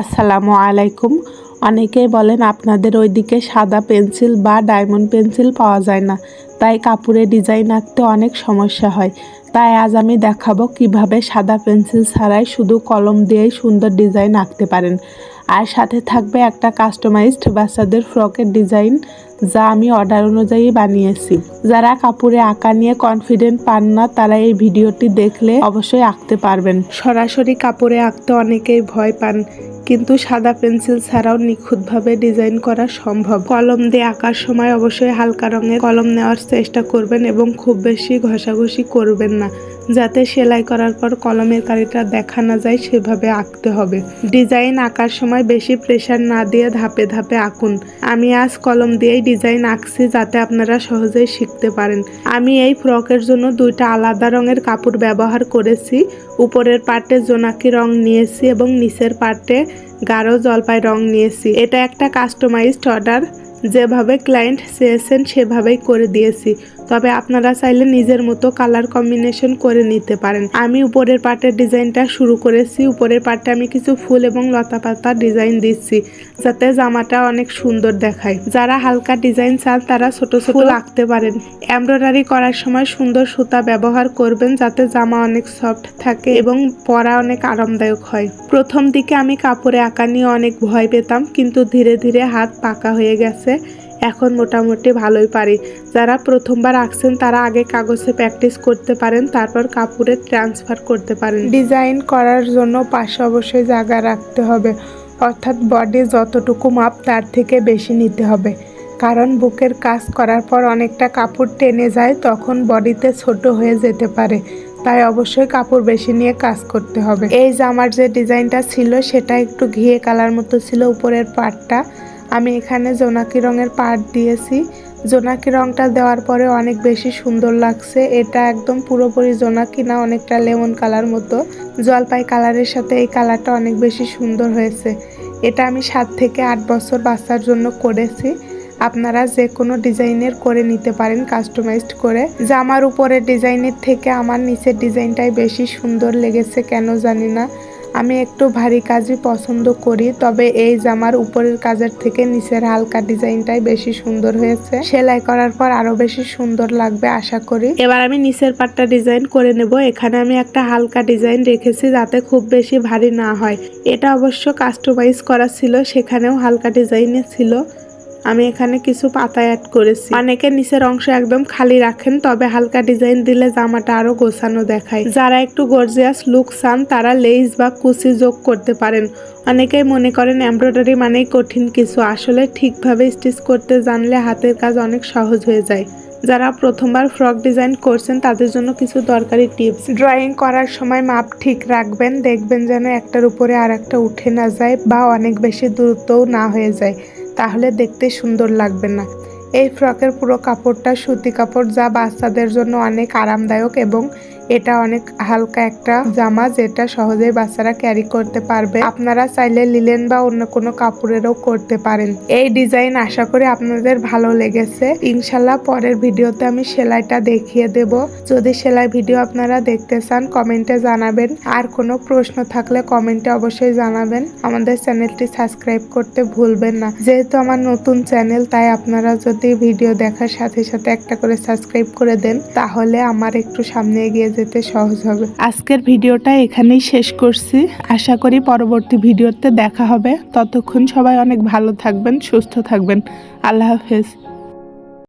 আসসালামু আলাইকুম। অনেকেই বলেন আপনাদের ওইদিকে সাদা পেন্সিল বা ডায়মন্ড পেন্সিল পাওয়া যায় না, তাই কাপড়ে ডিজাইন আঁকতে অনেক সমস্যা হয়। তাই আজ আমি দেখাবো কীভাবে সাদা পেন্সিল ছাড়াই শুধু কলম দিয়েই সুন্দর ডিজাইন আঁকতে পারেন। আর সাথে থাকবে একটা কাস্টমাইজড বাচ্চাদের ফ্রকের ডিজাইন, যা আমি অর্ডার অনুযায়ী বানিয়েছি। যারা কাপড়ে আঁকা নিয়ে কনফিডেন্ট পান না, তারা এই ভিডিওটি দেখলে অবশ্যই আঁকতে পারবেন। সরাসরি কাপড়ে আঁকতে অনেকেই ভয় পান কিন্তু সাদা পেন্সিল ছাড়াও নিখুঁতভাবে ডিজাইন করা সম্ভব। কলম দিয়ে আঁকার সময় অবশ্যই হালকা রঙের কলম নেওয়ার চেষ্টা করবেন এবং খুব বেশি ঘষাঘষি করবেন না, যাতে সেলাই করার পর কলমের কালিটা দেখা না যায় সেভাবে আঁকতে হবে। ডিজাইন আঁকার সময় বেশি প্রেশার না দিয়ে ধাপে ধাপে আঁকুন। আমি আজ কলম দিয়েই ডিজাইন আঁকছি যাতে আপনারা সহজেই শিখতে পারেন। আমি এই ফ্রকের জন্য দুইটা আলাদা রঙের কাপড় ব্যবহার করেছি। উপরের পার্টে জোনাকি রং নিয়েছি এবং নিচের পার্টে গাঢ় জলপাই রং নিয়েছি। এটা একটা কাস্টমাইজড অর্ডার যেভাবে ক্লায়েন্ট চেয়েছেন, সেভাবেই করে দিয়েছি। তবে আপনারা চাইলে নিজের মতো কালার কম্বিনেশন করে নিতে পারেন। আমি উপরের পাটের ডিজাইনটা শুরু করেছি। উপরের পাটে আমি কিছু ফুল এবং লতা পাতা ডিজাইন দিচ্ছি, যাতে জামাটা অনেক সুন্দর দেখায়। যারা হালকা ডিজাইন চান, তারা ছোট ছোট আঁকতে পারেন। এমব্রয়ডারি করার সময় সুন্দর সুতা ব্যবহার করবেন, যাতে জামা অনেক সফট থাকে এবং পরা অনেক আরামদায়ক হয়। প্রথম দিকে আমি কাপড়ে আঁকা নিয়ে অনেক ভয় পেতাম, কিন্তু ধীরে ধীরে হাত পাকা হয়ে গেছে। এখন মোটামুটি ভালোই পারি। যারা প্রথমবার আঁকছেন, তারা আগে কাগজে প্র্যাকটিস করতে পারেন, তারপর কাপড়ে ট্রান্সফার করতে পারেন। ডিজাইন করার জন্য পাশে অবশ্যই জায়গা রাখতে হবে। অর্থাৎ বডি যতটুকু মাপ, তার থেকে বেশি নিতে হবে। কারণ বুকের কাজ করার পর অনেকটা কাপড় টেনে যায়, তখন বডিতে ছোট হয়ে যেতে পারে। তাই অবশ্যই কাপড় বেশি নিয়ে কাজ করতে হবে। এই জামার যে ডিজাইনটা ছিল, সেটা একটু ঘিয়ে কালার মতো ছিল, উপরের পাটটা আমি এখানে জোনাকি রঙের পাট দিয়েছি। জোনাকি রঙটা দেওয়ার পরে অনেক বেশি সুন্দর লাগছে। এটা একদম পুরোপুরি জোনাকি না, অনেকটা লেমন কালার মতো। জলপাই কালারের সাথে এই কালারটা অনেক বেশি সুন্দর হয়েছে। এটা আমি সাত থেকে আট বছর বাচ্চার জন্য করেছি। আপনারা যে কোনো ডিজাইনের করে নিতে পারেন কাস্টমাইজড করে। জামার উপরের ডিজাইনের থেকে আমার নিচের ডিজাইনটাই বেশি সুন্দর লেগেছে, কেন জানি না। আমি একটু ভারী কাজই পছন্দ করি, তবে এই জামার উপরের কাজের থেকে নিচের হালকা ডিজাইনটাই বেশি সুন্দর হয়েছে। সেলাই করার পর আরও বেশি সুন্দর লাগবে, আশা করি। এবার আমি নিচের পাটটা ডিজাইন করে নেব। এখানে আমি একটা হালকা ডিজাইন রেখেছি যাতে খুব বেশি ভারী না হয়। এটা অবশ্য কাস্টমাইজ করা ছিল, সেখানেও হালকা ডিজাইনে ছিল। আমি এখানে কিছু পাতা অ্যাড করেছি। অনেকে নিচের অংশ একদম খালি রাখেন, তবে হালকা ডিজাইন দিলে জামাটা আরও গোছানো দেখায়। যারা একটু গর্জিয়াস লুক চান, তারা লেস বা কুচি যোগ করতে পারেন। অনেকেই মনে করেন এমব্রয়ডারি মানেই কঠিন কিছু। আসলে ঠিকভাবে স্টিচ করতে জানলে হাতের কাজ অনেক সহজ হয়ে যায়। যারা প্রথমবার ফ্রক ডিজাইন করছেন, তাদের জন্য কিছু দরকারি টিপস ড্রয়িং করার সময় মাপ ঠিক রাখবেন, দেখবেন যেন একটার উপরে আর একটা উঠে না যায় বা অনেক বেশি দূরত্বও না হয়ে যায়। তাহলে দেখতে সুন্দর লাগবে না। এই ফ্রকের পুরো কাপড়টা, সুতি কাপড় যা বাচ্চাদের জন্য অনেক আরামদায়ক এবং এটা অনেক হালকা একটা জামা যেটা সহজেই বাচ্চারা ক্যারি করতে পারবে। আপনারা চাইলে লিলেন বা অন্য কোনো কাপড়েরও করতে পারেন। এই ডিজাইন আশা করি আপনাদের ভালো লেগেছে। ইনশাল্লাহ পরের ভিডিওতে আমি সেলাইটা দেখিয়ে দেব। যদি সেলাই ভিডিও আপনারা দেখতে চান কমেন্টে জানাবেন। আর কোনো প্রশ্ন থাকলে কমেন্টে অবশ্যই জানাবেন। আমাদের চ্যানেলটি সাবস্ক্রাইব করতে ভুলবেন না। যেহেতু আমার নতুন চ্যানেল, তাই আপনারা যদি ভিডিও দেখার সাথে সাথে একটা করে সাবস্ক্রাইব করে দেন, তাহলে আমার একটু সামনে এগিয়ে যেতে সহজ হবে। আজকের ভিডিওটা এখানেই শেষ করছি। আশা করি পরবর্তী ভিডিওতে দেখা হবে। ততক্ষণ সবাই অনেক ভালো থাকবেন, সুস্থ থাকবেন। আল্লাহ হাফেজ।